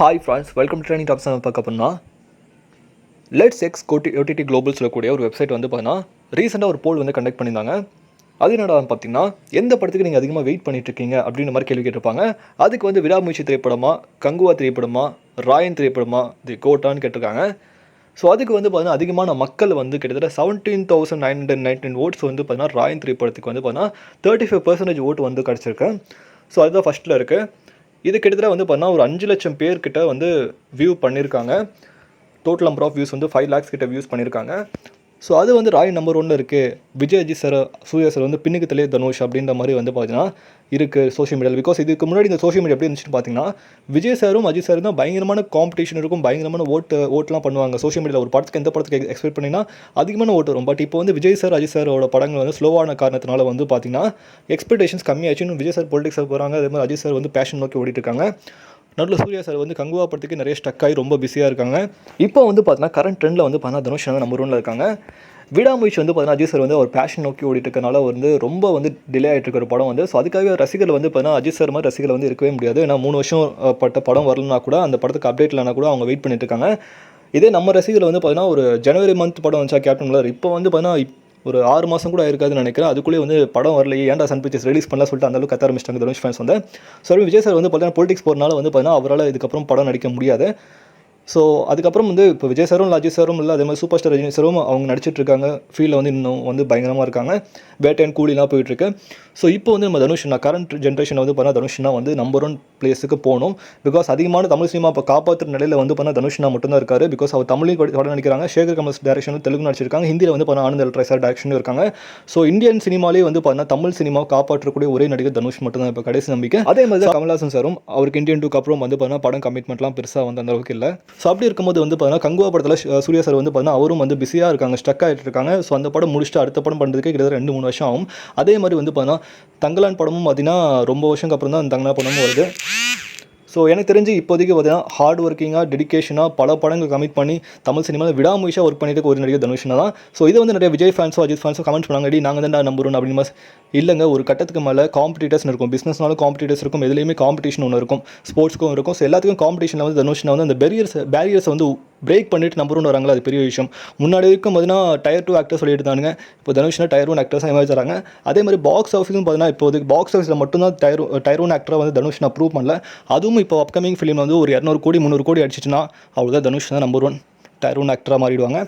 Hi friends welcome to training tops நம்ம பார்க்க போனால் லெட்ஸ் எக்ஸ் கோட்டி ஓடிடி குளோபல் சொல்லக்கூடிய ஒரு வெப்சைட் வந்து பார்த்தீங்கன்னா ரீசெண்டாக ஒரு போல் வந்து கண்டக்ட் பண்ணியிருந்தாங்க. அது என்னடா பார்த்தீங்கன்னா எந்த படத்துக்கு நீங்கள் அதிகமாக வெயிட் பண்ணிட்டு இருக்கீங்க அப்படின்ற மாதிரி கேள்வி கேட்டிருப்பாங்க. அதுக்கு வந்து விடாமுயற்சி திரைப்படமா கங்குவா திரைப்படமா ராயன் திரைப்படமா தி கோட்டான்னு கேட்டிருக்காங்க. ஸோ அதுக்கு வந்து பார்த்தீங்கன்னா அதிகமான மக்கள் வந்து கிட்டத்தட்ட seventeen thousand nine hundred nineteen votes வந்து பார்த்தீங்கன்னா ராயன் திரைப்படத்துக்கு வந்து பார்த்தீங்கன்னா தேர்ட்டி ஃபைவ் பர்சன்டேஜ் ஓட்டு வந்து கிடச்சிருக்கு. ஸோ அதுதான் ஃபஸ்ட்டில் இருக்குது இது கிட்டத்தட்ட வந்து பார்த்தீங்கன்னா ஒரு அஞ்சு லட்சம் பேர்கிட்ட வந்து வியூ பண்ணியிருக்காங்க டோட்டல் நம்பர் ஆஃப் வியூஸ் வந்து ஃபைவ் லேக்ஸ் கிட்ட வியூஸ் பண்ணியிருக்காங்க ஸோ அது வந்து ராய் நம்பர் ஒன்று இருக்குது விஜய் அஜித் சார் சூர்யா சார் வந்து பின்னுக்கு தலையே தனுஷ் அப்படின்ற மாதிரி வந்து பார்த்தீங்கன்னா இருக்குது சோஷியல் மீடியாவில் பிகாஸ் இதுக்கு முன்னாடி இந்த சோஷியல் மீடியா எப்படி இருந்துச்சுன்னு பார்த்தீங்கன்னா விஜய் சாரும் அஜித் சாரும் தான் பயங்கரமான காம்படிஷன் இருக்கும். பயங்கரமான ஓட்டு ஓட்டெலாம் பண்ணுவாங்க. சோஷியல் மீடியாவில் ஒரு படத்துக்கு எந்த படத்துக்கு எக்ஸ்பெக்ட் பண்ணினா அதிகமான ஓட்டு வரும். பட் இப்போ வந்து விஜய் சார் அஜித் சாரோட படங்கள் வந்து ஸ்லோவான காரணத்தினால வந்து பார்த்தீங்கன்னா எக்ஸ்பெக்டேஷன்ஸ் கம்மியாச்சு இன்னும் விஜய் சார் பொலிட்டிக்ஸ் போகிறாங்க அதே மாதிரி அஜித் சார் வந்து பேஷன் நோக்கி ஓடிட்டு இருக்காங்க. நடுவில் சூர்யா சார் வந்து கங்குவா படத்துக்கு நிறைய ஸ்டக் ஆகி ரொம்ப பிஸியாக இருக்காங்க. இப்போ வந்து பார்த்தீங்கன்னா கரண்ட் ட்ரெண்டில் வந்து பார்த்தீங்கன்னா தனுஷ் வந்து நம்பர் ஒன்ல இருக்காங்க. விடாமுயற்சி வந்து பார்த்தீங்கன்னா அஜித் சார் வந்து ஒரு பேஷன் நோக்கி ஓடிட்டு இருக்கனால வந்து ரொம்ப வந்து டிலே ஆகிட்டு இருக்கிற படம் வந்து ஸோ அதுக்காகவே ரசிகர்கள் வந்து பார்த்தீங்கன்னா அஜித் சார் மாதிரி ரசிகர்கள் வந்து இருக்கவே முடியாது. ஏன்னா மூணு வருஷம் பட்ட படம் வரலனா கூட அந்த படத்துக்கு அப்டேட் இல்லைனா கூட அவங்க வெயிட் பண்ணிட்டு இருக்காங்க. இதே நம்ம ரசிகர்கள் வந்து பார்த்தீங்கன்னா ஒரு ஜனவரி மந்த் படம் வந்துச்சா கேப்டன் மலர் இப்போ வந்து பார்த்தீங்கன்னா ஒரு ஆறு மாதம் கூட இருக்காதுன்னு நினைக்கிறேன். அதுக்குள்ளே வந்து படம் வரலையே ஏன்டா சன் பிக்சர்ஸ் ரிலீஸ் பண்ணலாம் சொல்லிட்டு அந்த அளவுக்கு கத்த ஆரம்பிச்சிட்டாங்க தனுஷ் ஃபேன்ஸ் வந்து. ஸோ விஜய் சார் வந்து பார்த்தீங்கன்னா பொலிட்டிக்ஸ் போகிறனால வந்து பார்த்தீங்கன்னா அவரால் இதுக்கப்புறம் படம் நடிக்க முடியாது. ஸோ அதுக்கப்புறம் வந்து இப்போ விஜய் சாரும் அஜித் சாரும் இல்லை அதே மாதிரி சூப்பர் ஸ்டார் ரஜினி சாரும் அவங்க நடிச்சிட்டு இருக்காங்க ஃபீல்டில் வந்து இன்னும் வந்து பயங்கரமாக இருக்காங்க. வேட்டையன் கூலிலாம் போயிட்டுருக்கு ஸோ இப்போ வந்து நம்ம தனுஷ் நான் கரண்ட் ஜென்ரேஷனில் வந்து பார்த்தா தனுஷ்னா வந்து நம்பர் ஒன் பிளேஸுக்கு போகணும். பிகாஸ் அதிகமான தமிழ் சினிமா இப்போ காப்பாற்றுற நிலையில் வந்து பார்த்தா தனுஷ்னா மட்டும்தான் இருக்காரு. பிகாஸ் அவர் தமிழையும் படம் நடிக்கிறாங்க. சேகர் கமல் டேரக்ஷன் தெலுங்கு நடிச்சிருக்காங்க. ஹிந்தியில் வந்து பார்த்தா ஆனந்த் எல்ட்ரை சார் டேரக்ஷனும் இருக்காங்க. ஸோ இந்தியன் சினிமாலே வந்து பார்த்தீங்கன்னா தமிழ் சினிமாவை காப்பாற்றக்கூடிய ஒரே நடிகர் தனுஷ் மட்டும்தான் இப்போ கடைசி நம்பிக்கை. அதே மாதிரி தான் கமல்ஹாசன் சாரும் அவருக்கு இந்தியன் டூக்கு அப்புறம் வந்து பார்த்தீங்கன்னா படம் கமிட்மெண்ட்லாம் பெருசாக வந்து அந்த அளவுக்கு இல்லை. ஸோ அப்படி இருக்கும்போது வந்து பார்த்தீங்கன்னா கங்குவா படத்தில் சூர்யா சார் வந்து பார்த்தீங்கன்னா அவரும் வந்து பிஸியாக இருக்காங்க ஸ்டக் ஆகிட்டு இருக்காங்க. ஸோ அந்த படம் முடிச்சுட்டு அடுத்த படம் பண்ணுறதுக்கு கிட்டத்தட்ட ரெண்டு மூணு வருஷம் ஆகும். அதே மாதிரி வந்து பார்த்தீங்கன்னா தங்கலான் படமும் பார்த்தீங்கன்னா ரொம்ப வருஷம் அப்புறம் தான் அந்த தங்கலான் படமும் வருது. ஸோ எனக்கு தெரிஞ்சு இப்போதைக்கு பார்த்தீங்கன்னா ஹார்ட் ஒர்க்கிங்காக டெடிக்கேஷனாக பல படங்கள் கமிட் பண்ணி தமிழ் சினிமாவில் விடாமுயற்சியாக ஒர்க் பண்ணிட்டு ஒரு நடிகர் தனுஷ்னா தான். ஸோ இதை வந்து நிறைய விஜய் ஃபேன்ஸோ அஜித் ஃபேன்ஸோ கமெண்ட் பண்ணாங்க அடி நாங்கள் தான் நம்புறோம் அப்படின்னு இல்லைங்க ஒரு கட்டத்துக்கு மேலே காம்படிட்டர்ஸ் இருக்கும். பிஸ்னஸ்னாலும் காம்படிட்டர்ஸ் இருக்கும். எதுலேயுமே காம்படிஷன் ஒன்று இருக்கும். ஸ்போர்ட்ஸ்க்கும் இருக்கும். ஸோ எல்லாத்துக்கும் காம்படிஷனில் வந்து தனுஷ்னா வந்து அந்த பேரியர்ஸ் பேரியர்ஸை வந்து பிரேக் பண்ணிட்டு நம்பர் ஒன்று வராங்களா அது பெரிய விஷயம். முன்னாடி வரைக்கும் பார்த்தீங்கன்னா டயர் டூ ஆக்டர் சொல்லிட்டு இருந்தாங்க இப்போ தனுஷ்னா டயர் ஒன் ஆக்டர்ஸ் மாதிரி தராங்க அதே மாதிரி பாக்ஸ் ஆஃபீஸும் பார்த்தீங்கன்னா இப்போ பாக்ஸ் ஆஃபீஸில் மட்டும்தான் டயர் டயர் ஒன் ஆக்டராக வந்து தனுஷ் நான் ப்ரூவ் பண்ணல. அதுவும் இப்போ அப்கமிங் ஃபிலிம் வந்து ஒரு இரநூறு கோடி முந்நூறு கோடி அடிச்சிச்சுன்னா அவ்வளோதான் தனுஷ் தான் நம்பர் ஒன் டயர் ஒன் ஆக்டராக மாறிடுவாங்க.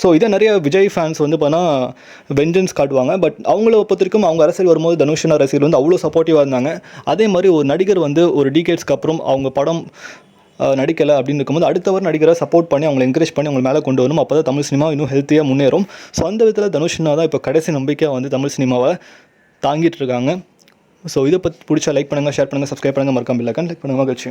ஸோ இதை நிறைய விஜய் ஃபேன்ஸ் வந்து பார்த்தா வெஞ்சன்ஸ் காட்டுவாங்க. பட் அவங்கள ஒப்பத்திற்கும் அவங்க அரசியல் வரும்போது தனுஷனா ரசிகர் வந்து அவ்வளோ சப்போர்ட்டிவாக இருந்தாங்க. அதே மாதிரி ஒரு நடிகர் வந்து ஒரு டீகேட்ஸ்க்கு அப்புறம் அவங்க படம் நடிக்கலை அப்படின்னு இருக்கும்போது அடுத்தவர் நடிகரை சப்போர்ட் பண்ணி அவங்களை என்கரேஜ் பண்ணி அவங்க மேலே கொண்டு வரணும். அப்போ தான் தமிழ் சினிமா இன்னும் ஹெல்த்தியாக முன்னேறும். ஸோ அந்த விதத்தில் தனுஷ்னா தான் இப்போ கடைசி நம்பிக்கையாக வந்து தமிழ் சினிமாவை தாங்கிட்டு இருக்காங்க. ஸோ இதை பற்றி பிடிச்சா லைக் பண்ணுங்கள் ஷேர் பண்ணுங்கள் சப்ஸ்கிரைப் பண்ணுங்கள் மறக்காமல் இல்லை லைக் பண்ணுங்கள் மகிழ்ச்சி.